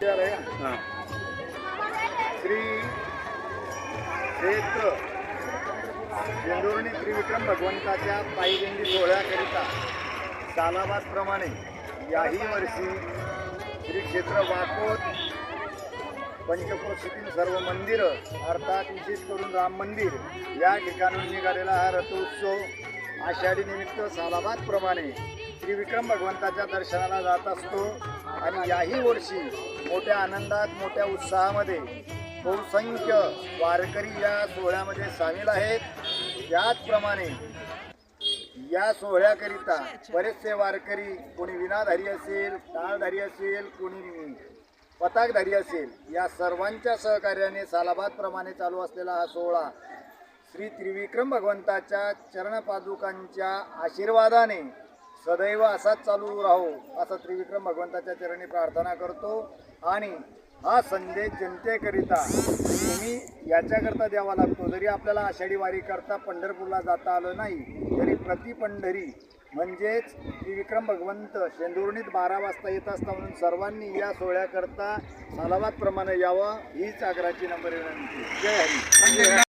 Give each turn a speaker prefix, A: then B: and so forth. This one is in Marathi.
A: श्री क्षेत्र इंदोरणी त्रिविक्रम भगवंताच्या पायदिंडी सोहळ्याकरिता सालाबादप्रमाणे याही वर्षी श्री क्षेत्र वाकोत पंचक्रोशीतील सर्व मंदिरं अर्थात विशेष करून राम मंदिर या ठिकाणून निघालेला हा रथोत्सव आषाढी निमित्त सालाबादप्रमाणे श्री विक्रम भगवंताच्या दर्शनाला जात असतो. आणि याही वर्षी मोठ्या आनंदात मोठ्या उत्साहामध्ये बहुसंख्य वारकरी या सोहळ्यामध्ये सामील आहेत. त्याचप्रमाणे या सोहळ्याकरिता बरेचसे वारकरी कोणी विनाधारी असेल टाळधारी असेल कोणी पताकधारी असेल या सर्वांच्या सहकार्याने सालाबादप्रमाणे चालू असलेला हा सोहळा श्री त्रिविक्रम भगवंताच्या चरणपादुकांच्या आशीर्वादाने सदैव असाच चालू राहो असं त्रिविक्रम भगवंताच्या चरणी प्रार्थना करतो. आणि हा संदेश जनतेकरिता तुम्ही याच्याकरता द्यावा लागतो. जरी आपल्याला आषाढी वारी करता पंढरपूरला जाता आलं नाही तरी प्रति पंढरी म्हणजेच त्रिविक्रम भगवंत शेंदुर्णीत बारा वाजता येत असता म्हणून सर्वांनी या सोहळ्याकरता सालाबादप्रमाणे यावं हीच आग्राची नंबर विनंती. जय हरी.